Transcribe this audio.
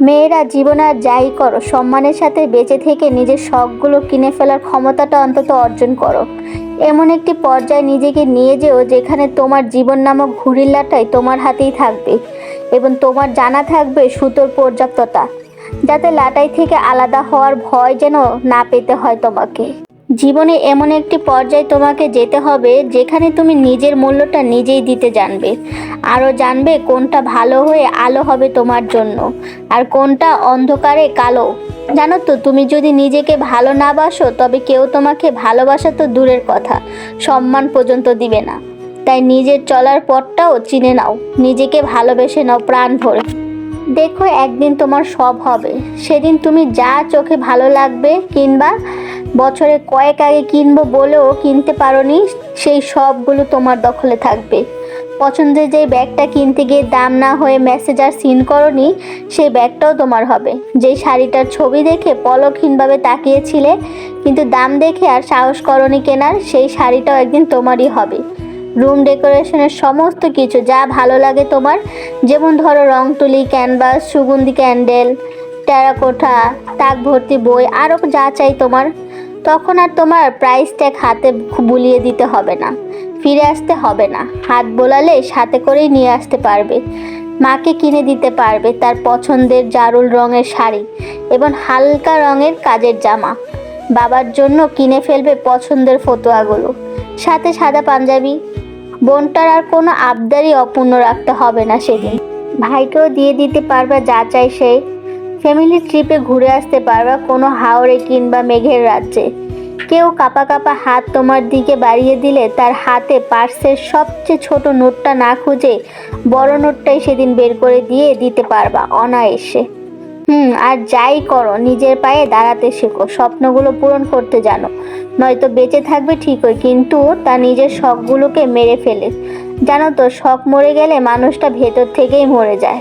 মেয়েরা জীবনে আর যাই করো, সম্মানের সাথে বেঁচে থেকে নিজের শখগুলো কিনে ফেলার ক্ষমতাটা অন্তত অর্জন করো। এমন একটি পর্যায়ে নিজেকে নিয়ে যেও যেখানে তোমার জীবন নামক ঘুরিল্লাটাই তোমার হাতেই থাকবে এবং তোমার জানা থাকবে সুতোর পর্যাপ্ততা, যাতে লাটাই থেকে আলাদা হওয়ার ভয় যেন না পেতে হয় তোমাকে। জীবনে এমন একটি পর্যায়ে তোমাকে যেতে হবে যেখানে তুমি নিজের মূল্যটা নিজেই দিতে জানবে। আরও জানবে কোনটা ভালো হয়ে আলো হবে তোমার জন্য আর কোনটা অন্ধকারে কালো। জানো তো, তুমি যদি নিজেকে ভালো না বাসো, তবে কেউ তোমাকে ভালোবাসা তো দূরের কথা, সম্মান পর্যন্ত দিবে না। তাই নিজের চলার পথটাও চিনে নাও, নিজেকে ভালোবেসে নাও প্রাণ ভরে। দেখো একদিন তোমার সব হবে। সেদিন তুমি যা চোখে ভালো লাগবে কিংবা বছরে কয়েক আগে কিনবো বলেও কিনতে পারোনি, সেই সবগুলো তোমার দখলে থাকবে। পছন্দের যে ব্যাগটা কিনতে গিয়ে দাম না হয়ে মেসেজ আর সিন করনি, সেই ব্যাগটাও তোমার হবে। যেই শাড়িটার ছবি দেখে পলকহীনভাবে তাকিয়েছিলে, কিন্তু দাম দেখে আর সাহস করনি কেনার, সেই শাড়িটাও একদিন তোমারই হবে। রুম ডেকোরেশনের সমস্ত কিছু যা ভালো লাগে তোমার, যেমন ধরো রং তুলি ক্যানভাস সুগন্ধি ক্যান্ডেল টেরাকোঠা তাক ভর্তি বই আরও যা চাই তোমার। তখন আর তোমার প্রাইস ট্যাগ হাতে বুলিয়ে দিতে হবে না। ফিরে আসতে হবে না। হাত বোলালে সাথে করেই নিয়ে আসতে পারবে। মাকে কিনে দিতে পারবে তার পছন্দের জারুল রঙের শাড়ি এবং হালকা রঙের কাজের জামা। বাবার জন্য কিনে ফেলবে পছন্দের ফতোয়াগুলো। সাথে সাদা পাঞ্জাবি। বোনটার আর কোনো আবদারই অপূর্ণ রাখতে হবে না সেদিন। ভাইকেও দিয়ে দিতে পারবে যা চাই সেই ফ্যামিলি ট্রিপে ঘুরে আসতে পারবা কোনো হাওড়ে কিংবা মেঘের রাজ্যে। কেউ কাপা কাপা হাত তোমার দিকে বাড়িয়ে দিলে তার হাতে পার্সের সবচেয়ে ছোট নোটটা না খুঁজে বড় নোটটাই সেদিন বের করে দিয়ে দিতে পারবা অনায়াসে। হুম, আর যাই করো, নিজের পায়ে দাঁড়াতে শেখো, স্বপ্নগুলো পূরণ করতে জানো। নয়তো বেঁচে থাকবে ঠিকই, কিন্তু তা নিজের শখগুলোকে মেরে ফেলে। জানো তো, শখ মরে গেলে মানুষটা ভেতর থেকেই মরে যায়।